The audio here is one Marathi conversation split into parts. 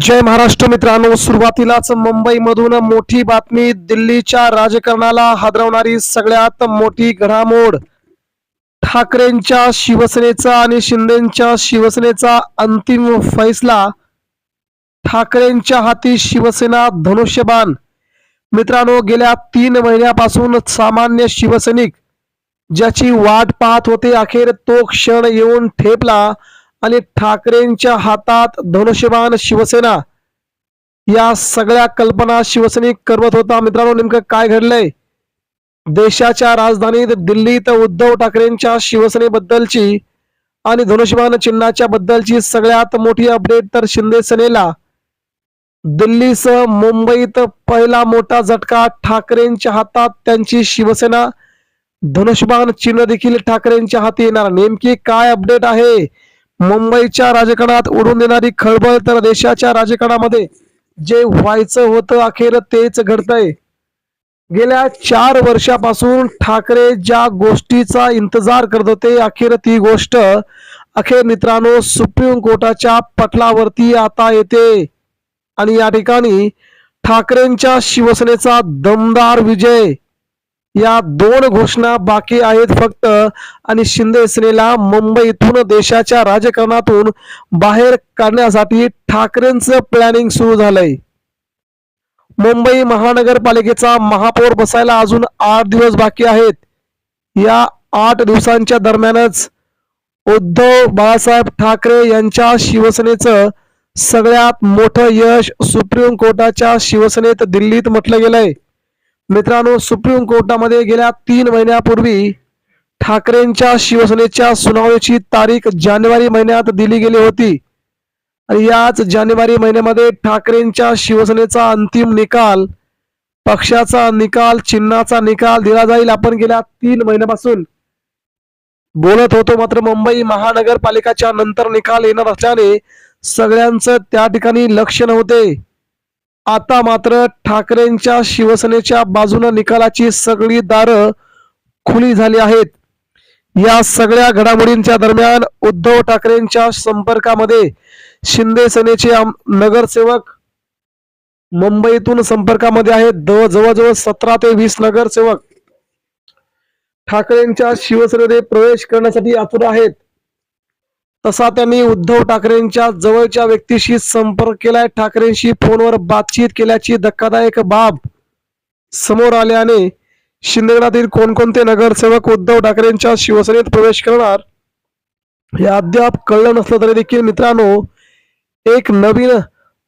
जय महाराष्ट्र मित्रांनो सुरुवातीलाच मुंबईमधून मोठी बातमी दिल्लीच्या राजकारणाला हादरवणारी सगळ्यात मोठी घडामोड. ठाकरेंच्या शिवसेनेचा आणि शिंदेच्या शिवसेनेचा अंतिम फैसला. ठाकरेंच्या हाती शिवसेना धनुष्यबाण. मित्रांनो गेल्या तीन महिन्यापासून सामान्य शिवसैनिक ज्याची वाट पाहत होते अखेर तो क्षण येऊन ठेपला. आणि ठाकरेंच्या हातात धनुष्यबाण शिवसेना. या सगळ्या कल्पना शिवसैनिक करवत होता. मित्रांनो नेमकं काय घडलंय? देशाच्या राजधानीत दिल्लीत उद्धव ठाकरेंच्या शिवसेनेबद्दलची आणि धनुष्यबाण चिन्हाच्या बद्दलची सगळ्यात मोठी अपडेट तर शिंदे सेनेला. दिल्लीसह मुंबईत पहिला मोठा झटका ठाकरेंच्या हातात. त्यांची शिवसेना धनुष्यबाण चिन्ह देखील ठाकरेंच्या हाती येणार. नेमकी काय अपडेट आहे? मुंबईच्या राजकारणात उडून देणारी खळबळ तर देशाच्या राजकारणामध्ये जे व्हायचं होतं अखेर तेच घडतंय. गेल्या चार वर्षापासून ठाकरे ज्या गोष्टीचा इंतजार करत होते अखेर ती गोष्ट अखेर मित्रांनो सुप्रीम कोर्टाच्या पटलावरती आता येते. आणि या ठिकाणी ठाकरेंच्या शिवसेनेचा दमदार विजय. या दोन घोषणा बाकी आहेत फक्त. आणि शिंदे सेनेला मुंबईतून देशाच्या राजकारणातून बाहेर काढण्यासाठी ठाकरेंचं प्लॅनिंग सुरू झालंय. मुंबई महानगरपालिकेचा महापौर बसायला अजून आठ दिवस बाकी आहेत. या आठ दिवसांच्या दरम्यानच उद्धव बाळासाहेब ठाकरे यांच्या शिवसेनेचं सगळ्यात मोठं यश सुप्रीम कोर्टाच्या शिवसेनेत दिल्लीत म्हटलं गेलंय. मित्रांनो सुप्रीम कोर्टामध्ये गेल्या तीन महिन्यापूर्वी ठाकरेंच्या शिवसेनेच्या सुनावणीची तारीख जानेवारी महिन्यात दिली गेली होती. आणि याच जानेवारी महिन्यामध्ये ठाकरेंच्या शिवसेनेचा अंतिम निकाल पक्षाचा निकाल चिन्हाचा निकाल दिला जाईल आपण गेल्या तीन महिन्यापासून. बोलत होतो मात्र मुंबई महानगरपालिकाच्या नंतर निकाल येणार असल्याने सगळ्यांचं त्या ठिकाणी लक्ष नव्हते. आता मात्र ठाकरेंच्या शिवसेनेच्या बाजूने निकालाची सगळी दारं खुली झाली आहेत. या सगळ्या घडामोडींच्या दरम्यान उद्धव ठाकरेंच्या संपर्कामध्ये शिंदे सेनेचे नगरसेवक मुंबईतून संपर्कामध्ये आहेत. जवळजवळ सतरा ते वीस नगरसेवक ठाकरेंच्या शिवसेनेमध्ये प्रवेश करण्यासाठी आतुर आहेत. तसा त्यांनी उद्धव ठाकरेंच्या जवळच्या व्यक्तीशी संपर्क केलाय. ठाकरेंशी फोनवर बातचीत केल्याची धक्कादायक बाब समोर आल्याने शिंदेगडातील कोणकोणते नगरसेवक उद्धव ठाकरेंच्या शिवसेनेत प्रवेश करणार हे अद्याप कळलं नसलं तरी देखील मित्रांनो एक नवीन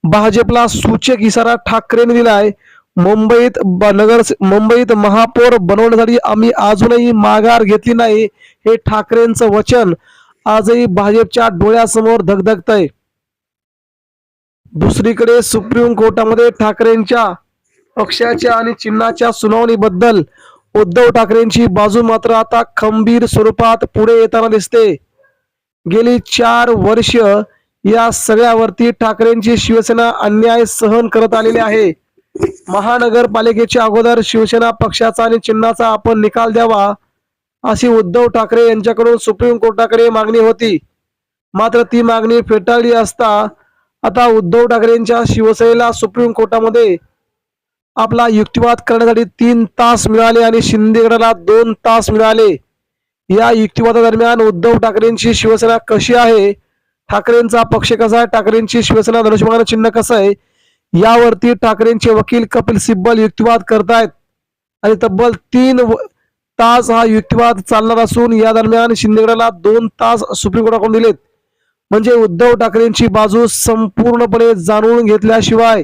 भाजपला सूचक इशारा ठाकरेंनी दिलाय. मुंबईत ब- नगर मुंबईत महापौर बनवण्यासाठी आम्ही अजूनही माघार घेतली नाही हे ठाकरेंचं वचन. आजही भाजपच्या डोळ्यासमोर धगधगतय. दुसरीकडे सुप्रीम कोर्टामध्ये ठाकरेंच्या पक्षाच्या आणि चिन्हाच्या सुनावणीबद्दल उद्धव ठाकरेंची बाजू मात्र आता खंबीर स्वरूपात पुढे येताना दिसते. गेली चार वर्ष या सगळ्यावरती ठाकरेंची शिवसेना अन्याय सहन करत आलेली आहे. महानगरपालिकेच्या अगोदर शिवसेना पक्षाचा आणि चिन्हाचा आपण निकाल द्यावा अशी उद्धव ठाकरे यांच्याकडून सुप्रीम कोर्टाकडे मागणी होती. मात्र ती मागणी फेटाळली असता आता उद्धव ठाकरेंच्या शिवसेनेला सुप्रीम कोर्टामध्ये आपला युक्तिवाद करण्यासाठी तीन तास मिळाले आणि शिंदे गटाला दोन तास मिळाले. या युक्तिवादादरम्यान उद्धव ठाकरेंची शिवसेना कशी आहे? ठाकरेंचा पक्ष कसा आहे? ठाकरेंची शिवसेना धनुष्यबाण चिन्ह कसं आहे? यावरती ठाकरेंचे वकील कपिल सिब्बल युक्तिवाद करतायत. आणि तब्बल तीन व- तास हा युक्तिवाद चालणार असून या दरम्यान शिंदेगडाला दोन तास सुप्रीम कोर्टाकडून दिलेत. म्हणजे उद्धव ठाकरेंची बाजू संपूर्णपणे जाणून घेतल्याशिवाय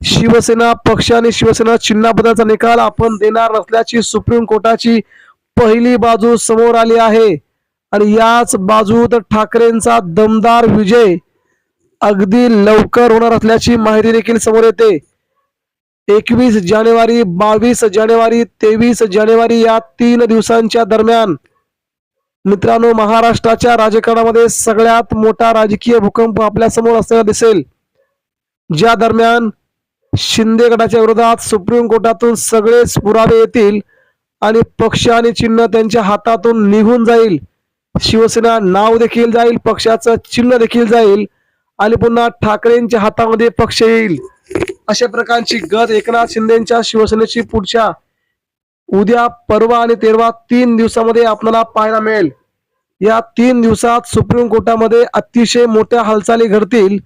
शिवसेना पक्ष आणि शिवसेना चिन्हाबद्दलचा निकाल आपण देणार नसल्याची सुप्रीम कोर्टाची पहिली बाजू समोर आली आहे. आणि याच बाजूत ठाकरेंचा दमदार विजय अगदी लवकर होणार असल्याची माहिती देखील समोर येते. एकवीस जानेवारी बावीस जानेवारी तेवीस जानेवारी या तीन दिवसांच्या दरम्यान मित्रांनो महाराष्ट्राच्या राजकारणामध्ये सगळ्यात मोठा राजकीय भूकंप आपल्यासमोर असलेला दिसेल. ज्या दरम्यान शिंदे गटाच्या विरोधात सुप्रीम कोर्टातून सगळेच पुरावे येतील आणि पक्ष आणि चिन्ह त्यांच्या हातातून निघून जाईल. शिवसेना नाव देखील जाईल पक्षाचं चिन्ह देखील जाईल आणि पुन्हा ठाकरेंच्या हातामध्ये पक्ष येईल. अशा प्रकारची गत एकनाथ शिंदेच्या शिवसेनेची पुढच्या उद्या परवा आणि तेरवा तीन दिवसामध्ये आपल्याला पाहायला मिळेल. या तीन दिवसात सुप्रीम कोर्टामध्ये अतिशय मोठ्या हालचाली घडतील.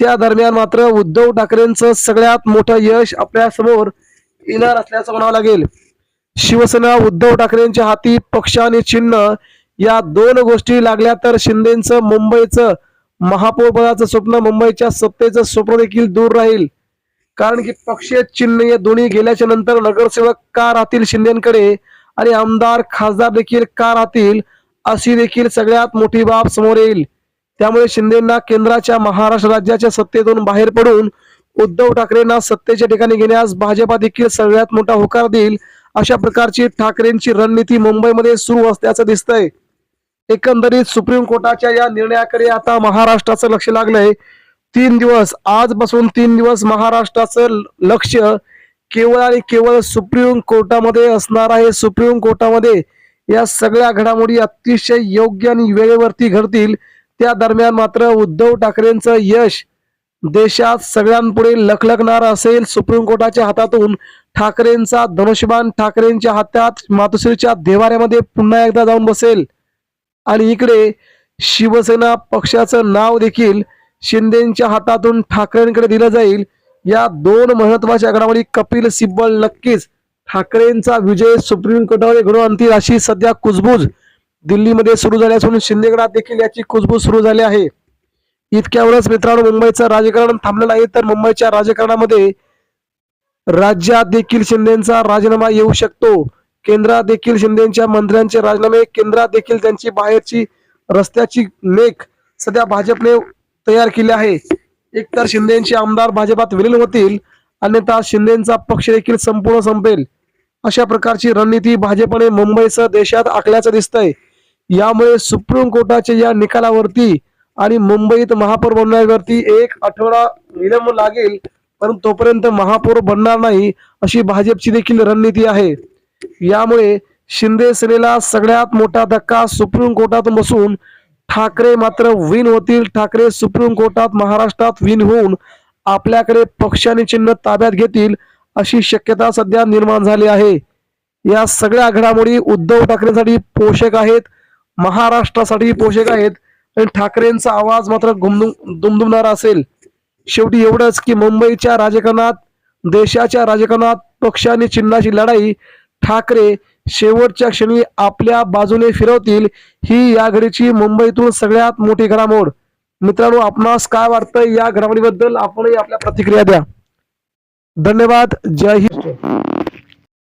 त्या दरम्यान मात्र उद्धव ठाकरेंचं सगळ्यात मोठं यश आपल्यासमोर येणार असल्याचं म्हणावं लागेल. शिवसेना उद्धव ठाकरेंच्या हाती पक्ष आणि चिन्ह या दोन गोष्टी लागल्या तर शिंदेचं मुंबईचं महापौरपदाचं स्वप्न मुंबईच्या सत्तेचं स्वप्न देखील दूर राहील. कारण की पक्षीय चिन्ह या दोन्ही गेल्याच्यानंतर नगरसेवक का राहतील शिंदेकडे? आणि आमदार खासदार देखील का राहतील? अशी देखील सगळ्यात मोठी बाब समोर येईल. त्यामुळे शिंदेना केंद्राच्या महाराष्ट्र राज्याच्या सत्तेतून बाहेर पडून उद्धव ठाकरेंना सत्तेच्या ठिकाणी घेण्यास भाजपा देखील सगळ्यात मोठा होकार देईल अशा प्रकारची ठाकरेंची रणनीती मुंबईमध्ये सुरू असल्याचं दिसतंय. एकंदरीत सुप्रीम कोर्टाच्या या निर्णयाकडे आता महाराष्ट्राचं लक्ष लागलंय. तीन दिवस आजपासून तीन दिवस महाराष्ट्राचं ल- लक्ष केवळ आणि केवळ सुप्रीम कोर्टामध्ये असणार आहे. सुप्रीम कोर्टामध्ये या सगळ्या घडामोडी अतिशय योग्य आणि वेळेवरती घडतील. त्या दरम्यान मात्र उद्धव ठाकरेंचं यश देशात सगळ्यांपुढे लखलखणार असेल. सुप्रीम कोर्टाच्या हातातून ठाकरेंचा धनुष्यबाण ठाकरेंच्या हातात मातोश्रीच्या देवाऱ्यामध्ये पुन्हा एकदा जाऊन बसेल. आणि इकडे शिवसेना पक्षाचं नाव देखील शिंदेच्या हातातून ठाकरेंकडे दिलं जाईल. या दोन महत्त्वाच्या घडामोडी कपिल सिब्बल नक्कीच ठाकरेंचा विजय सुप्रीम कोर्टावर घडून आणतील अशी सध्या कुजबूज दिल्लीमध्ये सुरू झाली असून शिंदेगडात देखील याची कुजबूज सुरू झाली आहे. इतक्यावरच मित्रांनो मुंबईचं राजकारण थांबलं नाही तर मुंबईच्या राजकारणामध्ये राज्यात देखील शिंदेचा राजीनामा येऊ शकतो. केंद्रात देखील शिंदेच्या मंत्र्यांचे राजीनामे केंद्रात देखील त्यांची बाहेरची रस्त्याची लेख सध्या भाजपने तयार केले आहे. एकतर शिंदेचे आमदार भाजपात विलीन होतील अन्यथा शिंदेचा पक्ष देखील संपूर्ण संपेल. अशा प्रकारची रणनीती भाजपने मुंबईसह देशात आखल्याचं दिसतंय. यामुळे सुप्रीम कोर्टाच्या या निकालावरती आणि मुंबईत महापौर बनण्यावरती एक आठवडा विलंब लागेल पण तोपर्यंत महापौर बनणार नाही अशी भाजपची देखील रणनीती आहे. यामुळे शिंदे सेनेला सगळ्यात मोठा धक्का सुप्रीम कोर्टात बसून ठाकरे मात्र विन होतील. ठाकरे सुप्रीम कोर्टात महाराष्ट्रात विन होऊन आपल्याकडे पक्षाने चिन्ह ताब्यात घेतील अशी शक्यता सध्या निर्माण झाली आहे. या सगळ्या घडामोडी उद्धव ठाकरेंसाठी पोषक आहेत महाराष्ट्रासाठी पोषक आहेत आणि ठाकरेंचा आवाज मात्र गुमदुम दुमदुमणारा असेल. शेवटी एवढंच की मुंबईच्या राजकारणात देशाच्या राजकारणात पक्षाने चिन्हाची लढाई ठाकरे शेवटच्या क्षणी आपल्या बाजूने फिरवतील ही या घडीची मुंबईतून सगळ्यात मोठी घडामोड. मित्रांनो आपणास काय वाटतं या घडामोडीबद्दल आपणही आपल्या प्रतिक्रिया द्या. धन्यवाद. जय हिंद.